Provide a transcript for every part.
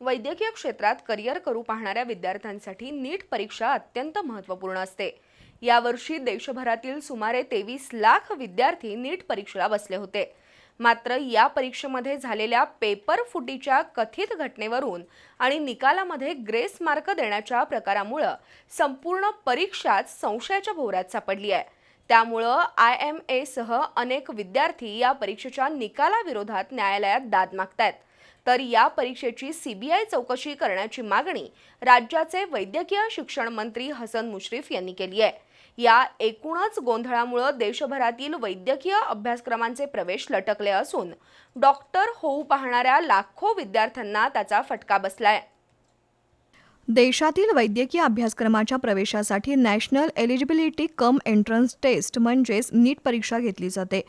वैद्यकीय क्षेत्रात करिअर करू पाहणाऱ्या विद्यार्थ्यांसाठी नीट परीक्षा अत्यंत महत्त्वपूर्ण असते. यावर्षी देशभरातील सुमारे तेवीस लाख विद्यार्थी नीट परीक्षेला बसले होते. मात्र या परीक्षेमध्ये झालेल्या पेपर फुटीच्या कथित घटनेवरून आणि निकालामध्ये ग्रेस मार्क देण्याच्या प्रकारामुळं संपूर्ण परीक्षाच संशयाच्या भोवऱ्यात सापडली आहे. त्यामुळं आय एम एसह अनेक विद्यार्थी या परीक्षेच्या निकालाविरोधात न्यायालयात दाद मागतायत. तर या परीक्षेची सीबीआय चौकशी करण्याची मागणी राज्याचे वैद्यकीय शिक्षण मंत्री हसन मुश्रीफ यांनी केली आहे. या एकूणच गोंधळामुळं देशभरातील वैद्यकीय अभ्यासक्रमांचे प्रवेश लटकले असून डॉक्टर होऊ पाहणाऱ्या लाखो विद्यार्थ्यांना त्याचा फटका बसलाय. देशातील वैद्यकीय अभ्यासक्रमाच्या प्रवेशासाठी national eligibility cum entrance test म्हणजेच नीट परीक्षा घेतली जाते.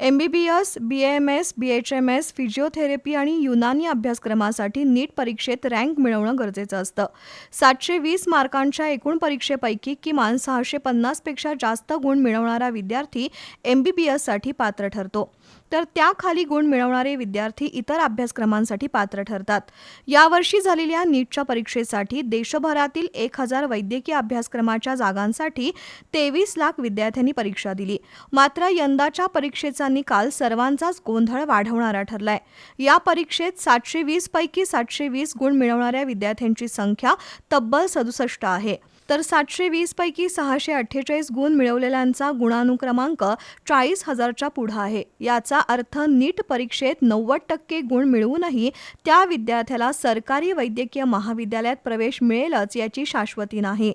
M B B S B M S B H M S physiotherapy आणि युनानी अभ्यासक्रमासाठी नीट परीक्षेत रँक मिळवणं गरजेचं असतं. सातशे वीस मार्कांच्या एकूण परीक्षेपैकी किमान सहाशे पन्नासपेक्षा जास्त गुण मिळवणारा विद्यार्थी एम बी बी एससाठी पात्र ठरतो. तर त्याखाली गुण मिळवणारे विद्यार्थी इतर अभ्यासक्रमांसाठी पात्र ठरतात. यावर्षी झालेल्या नीटच्या परीक्षेसाठी देशभरातील एक हजार वैद्यकीय अभ्यासक्रमाच्या जागांसाठी तेवीस लाख विद्यार्थ्यांनी परीक्षा दिली. मात्र यंदाच्या परीक्षेचा निकाल सर्वांचाच गोंधळ वाढवणारा ठरलाय. या परीक्षेत सातशे वीस पैकी सातशे वीस गुण मिळवणाऱ्या विद्यार्थ्यांची संख्या तब्बल सदुसष्ट आहे. तर सातशे वीसपैकी सहाशे अठ्ठेचाळीस गुण मिळवलेल्यांचा गुणानुक्रमांक चाळीस हजारच्या पुढं आहे. याचा अर्थ नीट परीक्षेत नव्वद टक्के गुण मिळवूनही त्या विद्यार्थ्याला सरकारी वैद्यकीय महाविद्यालयात प्रवेश मिळेलच याची शाश्वती नाही.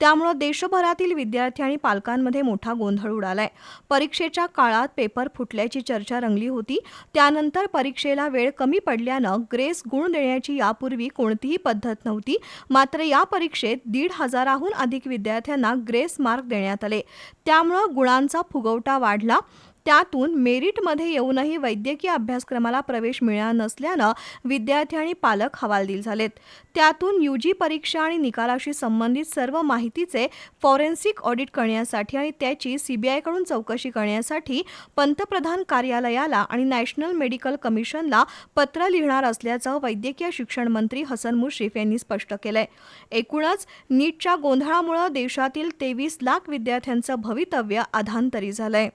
त्यामुळं देशभरातील विद्यार्थी आणि पालकांमध्ये मोठा गोंधळ उडालाय. परीक्षेच्या काळात पेपर फुटल्याची चर्चा रंगली होती. त्यानंतर परीक्षेला वेळ कमी पडल्यानं ग्रेस गुण देण्याची यापूर्वी कोणतीही पद्धत नव्हती. मात्र या परीक्षेत दीड हजाराहून अधिक विद्यार्थ्यांना ग्रेस मार्क देण्यात आले. त्यामुळं गुणांचा फुगवटा वाढला. त्यातून मेरिटमध्ये येऊनही वैद्यकीय अभ्यासक्रमाला प्रवेश मिळणार नसल्यानं विद्यार्थी आणि पालक हवालदिल झालेत. त्यातून यूजी परीक्षा आणि निकालाशी संबंधित सर्व माहितीचे फॉरेन्सिक ऑडिट करण्यासाठी आणि त्याची सीबीआयकडून चौकशी करण्यासाठी पंतप्रधान कार्यालयाला आणि नॅशनल मेडिकल कमिशनला पत्र लिहिणार असल्याचं वैद्यकीय शिक्षण मंत्री हसन मुश्रीफ यांनी स्पष्ट केलंय. एकूणच नीटच्या गोंधळामुळे देशातील तेवीस लाख विद्यार्थ्यांचं भवितव्य अधांतरी झालंय.